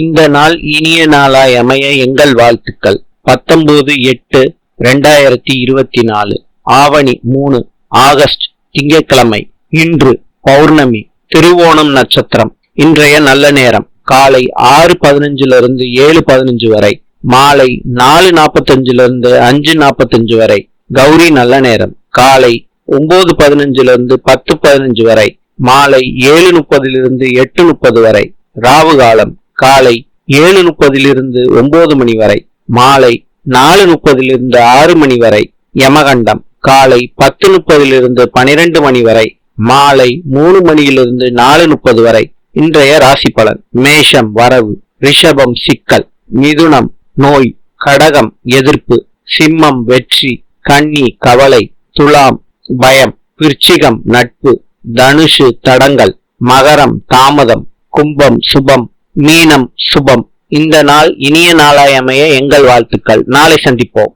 இந்த நாள் இனிய நாளாய் அமைய எங்கள் வாழ்த்துக்கள். பத்தொன்பது எட்டு ரெண்டாயிரத்தி இருபத்தி நாலு ஆவணி மூணு ஆகஸ்ட் திங்கட்கிழமை இன்று பௌர்ணமி திருவோணம் நட்சத்திரம். இன்றைய நல்ல நேரம். காலை ஆறு பதினஞ்சுல இருந்து ஏழு பதினஞ்சு வரை மாலை நாலு நாற்பத்தஞ்சுல இருந்து அஞ்சு நாற்பத்தஞ்சு வரை கௌரி நல்ல நேரம். காலை ஒன்பது பதினஞ்சுல இருந்து பத்து பதினஞ்சு வரை மாலை ஏழு முப்பதிலிருந்து எட்டு முப்பது வரை ராவு காலம் காலை ஏழு முப்பதிலிருந்து ஒன்பது மணி வரை மாலை நாலு முப்பதிலிருந்து ஆறு மணி வரை யமகண்டம் காலை பத்து முப்பதிலிருந்து பனிரெண்டு மணி வரை மாலை மூணு மணியிலிருந்து நாலு முப்பது வரை இன்றைய ராசி பலன் மேஷம் வரவு ரிஷபம் சிக்கல் மிதுனம் நோய் கடகம் எதிர்ப்பு சிம்மம் வெற்றி கன்னி கவலை துலாம் பயம் விருச்சிகம் நட்பு தனுஷு தடங்கள் மகரம் தாமதம் கும்பம் சுபம் மீனம் சுபம். இந்த நாள் இனிய நாளாய் அமைய எங்கள் வாழ்த்துக்கள். நாளை சந்திப்போம்.